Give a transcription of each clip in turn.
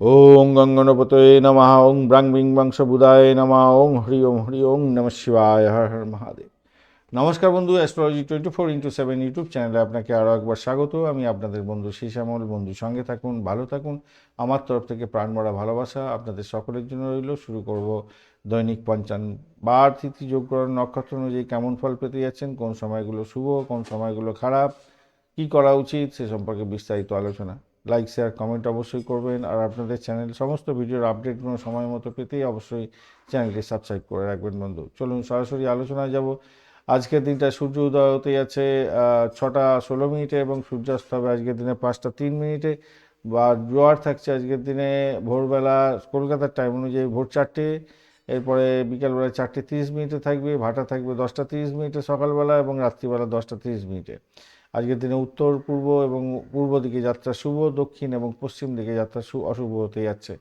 ওং গঙ্গনপতয়ে নমঃ ওং ব্রাং বিং বংশবুদায় নমঃ ওং হরি ওম হরি ওং নম শিবায় হর হর মহাদেব নমস্কার বন্ধু astrology twenty four into seven YouTube চ্যানেলে আপনাকে আরও একবার স্বাগত। আমি আপনাদের বন্ধু শ্যামল বন্ধু, সঙ্গে থাকুন, ভালো থাকুন। আমার তরফ থেকে প্রাণমরা ভালোবাসা আপনাদের সকলের জন্য রইল। শুরু করব দৈনিক পঞ্চান বার তিথি যোগ করার নক্ষত্র অনুযায়ী কেমন ফল পেতে যাচ্ছেন, কোন সময়গুলো শুভ, কোন সময়গুলো খারাপ, কি করা উচিত, সে সম্পর্কে বিস্তারিত আলোচনা। লাইক শেয়ার কমেন্ট অবশ্যই করবেন। আর আপনাদের চ্যানেল সমস্ত ভিডিওর আপডেটগুলো সময় মতো পেতেই অবশ্যই চ্যানেলটি সাবস্ক্রাইব করে রাখবেন বন্ধু। চলুন সরাসরি আলোচনায় যাব। আজকের দিনটা সূর্য উদয় হতে যাচ্ছে ছটা ষোলো মিনিটে এবং সূর্যাস্ত হবে আজকের দিনে পাঁচটা তিন মিনিটে। বা জোয়ার থাকছে আজকের দিনে ভোরবেলা কলকাতার টাইম অনুযায়ী ভোর চারটে, এরপরে বিকালবেলা চারটে তিরিশ মিনিটে থাকবে, ভাটা থাকবে দশটা তিরিশ মিনিটে সকালবেলা এবং রাত্রিবেলা দশটা তিরিশ মিনিটে। আজকের দিনে উত্তর, পূর্ব এবং পূর্ব দিকে যাত্রা শুভ, দক্ষিণ এবং পশ্চিম দিকে যাত্রা অশুভ হতে যাচ্ছে।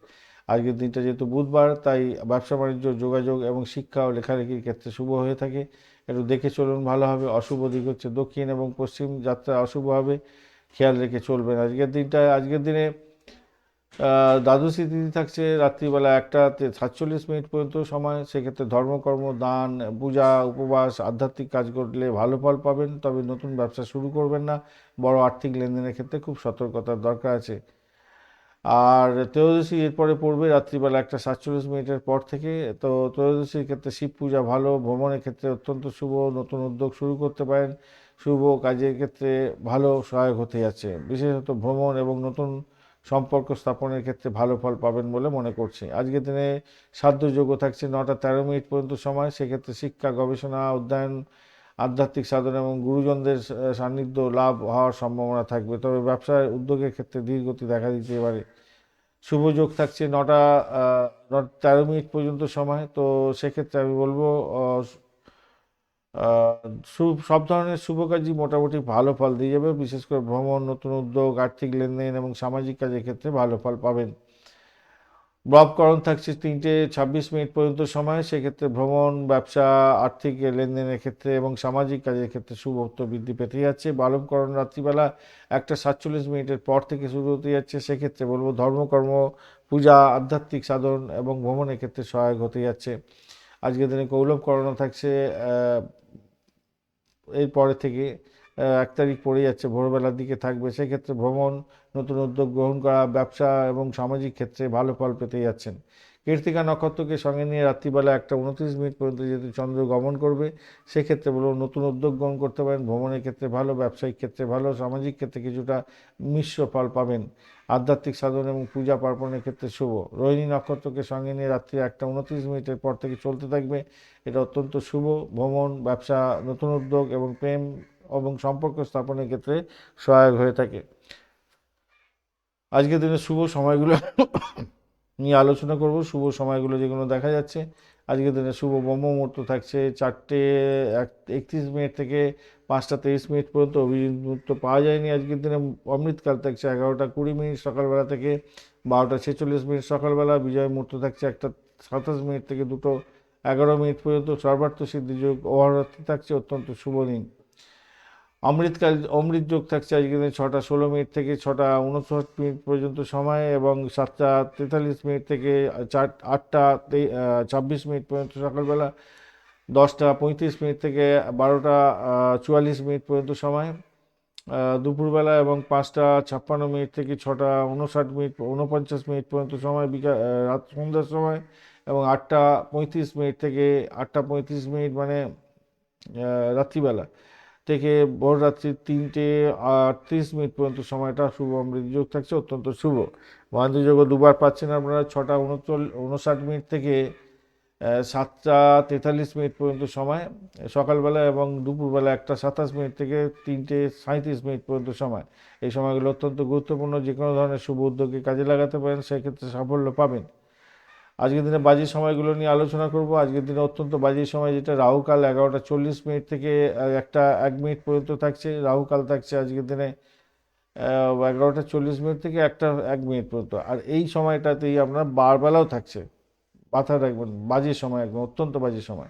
আজকের দিনটা যেহেতু বুধবার, তাই ব্যবসা বাণিজ্য, যোগাযোগ এবং শিক্ষা ও লেখালেখির ক্ষেত্রে শুভ হয়ে থাকে। একটু দেখে চলুন, ভালো হবে, অশুভ দিক হচ্ছে দক্ষিণ এবং পশ্চিম, যাত্রা অশুভ হবে। খেয়াল রেখে চলবেন। আজকের দিনটা, আজকের দিনে দ্বাদশী তিথি থাকছে রাত্রিবেলা একটা সাতচল্লিশ মিনিট পর্যন্ত সময়, সেক্ষেত্রে ধর্মকর্ম, দান, পূজা, উপবাস, আধ্যাত্মিক কাজ করলে ভালো ফল পাবেন, তবে নতুন ব্যবসা শুরু করবেন না। বড় আর্থিক লেনদেনের ক্ষেত্রে খুব সতর্কতার দরকার আছে। আর ত্রয়োদশী এরপরে পড়বে রাত্রিবেলা একটা সাতচল্লিশ মিনিটের পর থেকে। তো ত্রয়োদশীর ক্ষেত্রে শিব পূজা ভালো, ভ্রমণের ক্ষেত্রে অত্যন্ত শুভ, নতুন উদ্যোগ শুরু করতে পারেন। শুভ কাজের ক্ষেত্রে ভালো সহায়ক হতে যাচ্ছে। বিশেষত ভ্রমণ এবং নতুন সম্পর্ক স্থাপনের ক্ষেত্রে ভালো ফল পাবেন বলে মনে করছি। আজকের দিনে সাধ্যযোগ্য থাকছে নটা তেরো মিনিট পর্যন্ত সময়। সেক্ষেত্রে শিক্ষা, গবেষণা, অধ্যয়ন, আধ্যাত্মিক সাধনা এবং গুরুজনদের সান্নিধ্য লাভ হওয়ার সম্ভাবনা থাকবে। তবে ব্যবসায় উদ্যোগের ক্ষেত্রে ধীরগতি দেখা দিতে পারে। শুভ যোগ থাকছে নটা তেরো মিনিট পর্যন্ত সময়। তো সেক্ষেত্রে আমি বলব সব ধরনের শুভ কাজই মোটামুটি ভালো ফল দিয়ে যাবে, বিশেষ করে ভ্রমণ, নতুন উদ্যোগ, আর্থিক লেনদেন এবং সামাজিক কাজের ক্ষেত্রে ভালো ফল পাবেন। ব্রবকরণ থাকছে তিনটে ছাব্বিশ মিনিট পর্যন্ত সময়, সেক্ষেত্রে ভ্রমণ, ব্যবসা, আর্থিক লেনদেনের ক্ষেত্রে এবং সামাজিক কাজের ক্ষেত্রে শুভত্ব বৃদ্ধি পেতে যাচ্ছে। বালবকরণ রাত্রিবেলা একটা সাতচল্লিশ মিনিটের পর থেকে শুরু হতে যাচ্ছে, সেক্ষেত্রে বলব ধর্মকর্ম, পূজা, আধ্যাত্মিক সাধন এবং ভ্রমণের ক্ষেত্রে সহায়ক হতে যাচ্ছে। আজকের দিনে কৌলভকরণ থাকছে এরপরে থেকে এক তারিখ পড়ে যাচ্ছে, ভোরবেলার দিকে থাকবে। সেক্ষেত্রে ভ্রমণ, নতুন উদ্যোগ গ্রহণ করা, ব্যবসা এবং সামাজিক ক্ষেত্রে ভালো ফল পেতে যাচ্ছেন। কীর্তিকা নক্ষত্রকে সঙ্গে নিয়ে রাত্রিবেলা একটা উনত্রিশ মিনিট পর্যন্ত যেহেতু চন্দ্র গমন করবে, সেক্ষেত্রে বলব নতুন উদ্যোগ গ্রহণ করতে পারেন। ভ্রমণের ক্ষেত্রে ভালো, ব্যবসায়িক ক্ষেত্রে ভালো, সামাজিক ক্ষেত্রে কিছুটা মিশ্র ফল পাবেন। আধ্যাত্মিক সাধন এবং পূজা পার্বণের ক্ষেত্রে শুভ। রোহিণী নক্ষত্রকে সঙ্গে নিয়ে রাত্রি একটা উনত্রিশ মিনিটের পর থেকে চলতে থাকবে। এটা অত্যন্ত শুভ। ভ্রমণ, ব্যবসা, নতুন উদ্যোগ এবং প্রেম এবং সম্পর্ক স্থাপনের ক্ষেত্রে সহায়ক হয়ে থাকে। আজকের দিনে শুভ সময়গুলো নিয়ে আলোচনা করব। শুভ সময়গুলো যেগুলো দেখা যাচ্ছে আজকের দিনে শুভ ব্রহ্ম মুহূর্ত থাকছে চারটে এক, একত্রিশ মিনিট থেকে পাঁচটা তেইশ মিনিট পর্যন্ত অভিজিৎ মুহূর্ত পাওয়া যায়নি আজকের দিনে। অমৃতকাল থাকছে এগারোটা কুড়ি মিনিট সকালবেলা থেকে বারোটা ছেচল্লিশ মিনিট সকালবেলা। বিজয় মুহূর্ত থাকছে একটা সাতাশ মিনিট থেকে দুটো এগারো মিনিট পর্যন্ত। সর্বার্থ সিদ্ধিযোগ অহরাত্রি থাকছে অত্যন্ত শুভ দিন। অমৃতকাল অমৃত যোগ থাকছে আজকে দিনে ছটা ষোলো মিনিট থেকে ছটা উনষাট মিনিট পর্যন্ত সময় এবং সাতটা তেতাল্লিশ মিনিট থেকে চার, আটটা ছাব্বিশ মিনিট পর্যন্ত সকালবেলা, দশটা পঁয়ত্রিশ মিনিট থেকে বারোটা চুয়াল্লিশ মিনিট পর্যন্ত সময় দুপুরবেলা এবং পাঁচটা ছাপ্পান্ন মিনিট থেকে ছটা উনষাট মিনিট, উনপঞ্চাশ মিনিট পর্যন্ত সময়, বিকাল রাত সন্ধ্যার সময় এবং আটটা পঁয়ত্রিশ মিনিট থেকে আটটা পঁয়ত্রিশ মিনিট মানে রাত্রিবেলা। থেকে ভোর রাত্রি তিনটে আটত্রিশ মিনিট পর্যন্ত সময়টা শুভ অমৃত যোগ থাকছে, অত্যন্ত শুভ। মহেন্দ্র যোগ দুবার পাচ্ছেন আপনারা ছটা উনচল, উনষাট মিনিট থেকে সাতটা তেতাল্লিশ মিনিট পর্যন্ত সময়, সকালবেলা এবং দুপুরবেলা একটা সাতাশ মিনিট থেকে তিনটে সাঁত্রিশ মিনিট পর্যন্ত সময়। এই সময়গুলো অত্যন্ত গুরুত্বপূর্ণ যে কোনো ধরনের শুভ উদ্যোগে কাজে লাগাতে পারেন, সেক্ষেত্রে সাফল্য পাবেন। আজকের দিনে বাজে সময়গুলো নিয়ে আলোচনা করব। আজকের দিনে অত্যন্ত বাজে সময় যেটা রাহুকাল এগারোটা চল্লিশ মিনিট থেকে একটা এক মিনিট পর্যন্ত থাকছে। রাহুকাল থাকছে আজকের দিনে এগারোটা চল্লিশ মিনিট থেকে একটা এক মিনিট পর্যন্ত। আর এই সময়টাতেই আপনার বারবেলাও থাকছে। মাথায় রাখবেন বাজে সময় একদম, অত্যন্ত বাজে সময়।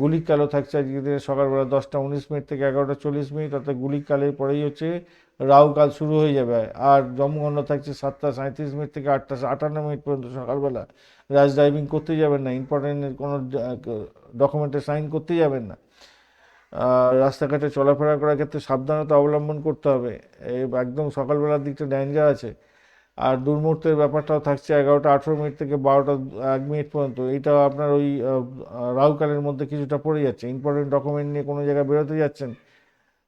গুলিক কালো থাকছে আজকে দিনে সকালবেলা দশটা উনিশ মিনিট থেকে এগারোটা চল্লিশ মিনিট, অর্থাৎ গুলিক কালের পরেই হচ্ছে রাহু কাল শুরু হয়ে যাবে। আর জমগণ্ড থাকছে সাতটা সাঁত্রিশ মিনিট থেকে আটটা আটান্ন মিনিট পর্যন্ত সকালবেলা। রাজ ড্রাইভিং করতে যাবেন না ইম্পর্টেন্ট কোনো ডকুমেন্টে সাইন করতে যাবেন না। রাস্তাঘাটে চলাফেরা করার ক্ষেত্রে সাবধানতা অবলম্বন করতে হবে। একদম সকালবেলার দিকটা ড্যাঞ্জার আছে। আর দুর্মুহূর্তের ব্যাপারটাও থাকছে এগারোটা, আঠেরো মিনিট থেকে বারোটা, এক মিনিট পর্যন্ত। এটাও আপনার ওই রাহুকালের মধ্যে কিছুটা পড়ে যাচ্ছে। ইম্পর্টেন্ট ডকুমেন্ট নিয়ে কোনো জায়গায় বেরোতে যাচ্ছেন,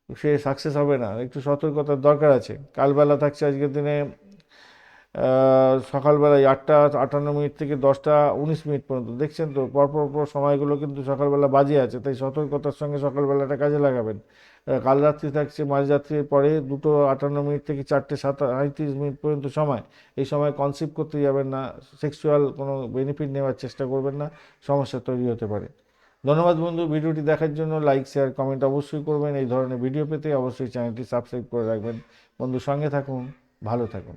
সে সাকসেস হবে না। একটু সতর্কতার দরকার আছে। কালবেলা থাকছে আজকের দিনে সকালবেলায় আটটা, আটান্ন মিনিট থেকে দশটা উনিশ মিনিট পর্যন্ত। দেখছেন তো? পরপর পর সময়গুলো কিন্তু সকালবেলা বাজে আছে, তাই সতর্কতার সঙ্গে সকালবেলাটা কাজে লাগাবেন। কাল রাত্রি থাকছে মাঝরাত্রির পরে দুটো আটান্ন মিনিট থেকে চারটে সাত আটত্রিশ মিনিট পর্যন্ত সময়। এই সময় কনসিভ করতে যাবেন না সেক্সুয়াল কোনো বেনিফিট নেওয়ার চেষ্টা করবেন না, সমস্যা তৈরি হতে পারে। ধন্যবাদ বন্ধু, ভিডিওটি দেখার জন্য লাইক শেয়ার কমেন্ট অবশ্যই করবেন। এই ধরনের ভিডিও পেতে অবশ্যই চ্যানেলটি সাবস্ক্রাইব করে রাখবেন। বন্ধু সঙ্গে থাকুন, ভালো থাকুন।